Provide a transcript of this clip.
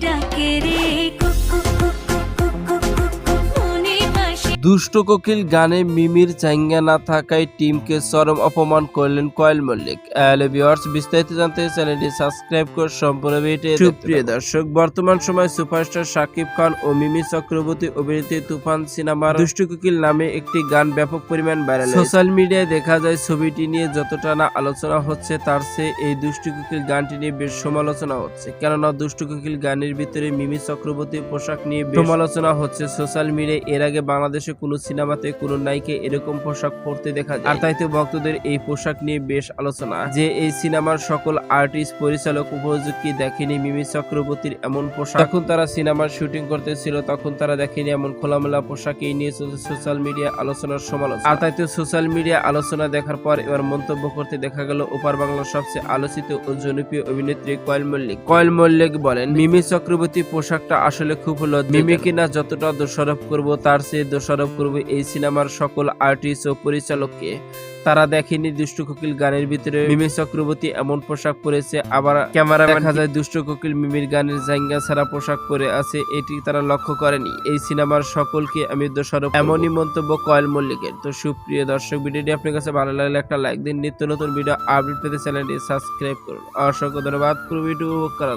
ya quería. দুষ্ট কোকিল গানে মিমির চাঙ্গা না থাকায় টিমকে চরম অপমান করলেন কয়েল মল্লিক। ভিউয়ার্স বিস্তারিত জানতে চ্যানেলটি সাবস্ক্রাইব করে সম্পূর্ণ সুপ্রিয় দর্শক বর্তমান সময় সুপারস্টার শাকিব খান ও মিমি চক্রবর্তী অভিনীত তুফান সিনেমার দুষ্ট কোকিল নামে একটি গান ব্যাপক পরিমাণ ভাইরাল সোশ্যাল মিডিয়ায় দেখা যায় ছবিটি নিয়ে যতটা না আলোচনা হচ্ছে তার চেয়ে এই দুষ্ট কোকিল গানটি নিয়ে বেশ সমালোচনা হচ্ছে। কেননা দুষ্ট কোকিল গানের ভিতরে মিমি চক্রবর্তী পোশাক নিয়ে সমালোচনা হচ্ছে সোশ্যাল মিডিয়ায়। এর আগে বাংলাদেশে কোনো সিনেমাতে, কোনো নায়িকা এরকম পোশাক পরতে দেখা যায়। আর তাইতে ভক্তদের এই পোশাক নিয়ে বেশ আলোচনা। যে এই সিনেমার সকল আর্টিস্ট, পরিচালক উপযোগী দেখেনি মিমি চক্রবর্তীর এমন পোশাক। যখন তারা সিনেমার শুটিং করতেছিল, তখন তারা দেখেনি এমন খোলামেলা পোশাক। এই নিয়ে চলছে সোশ্যাল মিডিয়া আলোচনার সমালোচনা। আর তাইতে সোশ্যাল মিডিয়া আলোচনা দেখার পর এবার মন্তব্য করতে দেখা গেল ওপার বাংলার সবচেয়ে আলোচিত ও জনপ্রিয় অভিনেত্রী কয়েল মল্লিক। কয়েল মল্লিক বলেন, মিমি চক্রবর্তী পোশাকটা আসলে খুব লজ্জা মিমি কিনা যতটা দোষারোপ করব, তার চেয়ে দোষারোপ করব এই সিনেমার সকল আর্টিস্ট ও পরিচালককে। তারা দেখেনি দুষ্ট কোকিল গানের ভিতরে মিমি চক্রবর্তী এমন পোশাক পরেছে আবার ক্যামেরা দেখা যায় দুষ্ট কোকিল মিমির গানের জাঙ্গা ছাড়া পোশাক পরে আছে এটি তারা লক্ষ্য করেনি। এই সিনেমার সকলকে আমি দোষারোপ এমনই মন্তব্য কয়েল মল্লিকের। তো সুপ্রিয় দর্শক ভিডিওটি আপনার কাছে ভালো লাগলে একটা লাইক দিন। নিত্য নতুন ভিডিও আপডেট পেতে চ্যানেলটি সাবস্ক্রাইব করুন। অসংখ্য ধন্যবাদ। পুরো ভিডিও উপভোগ করা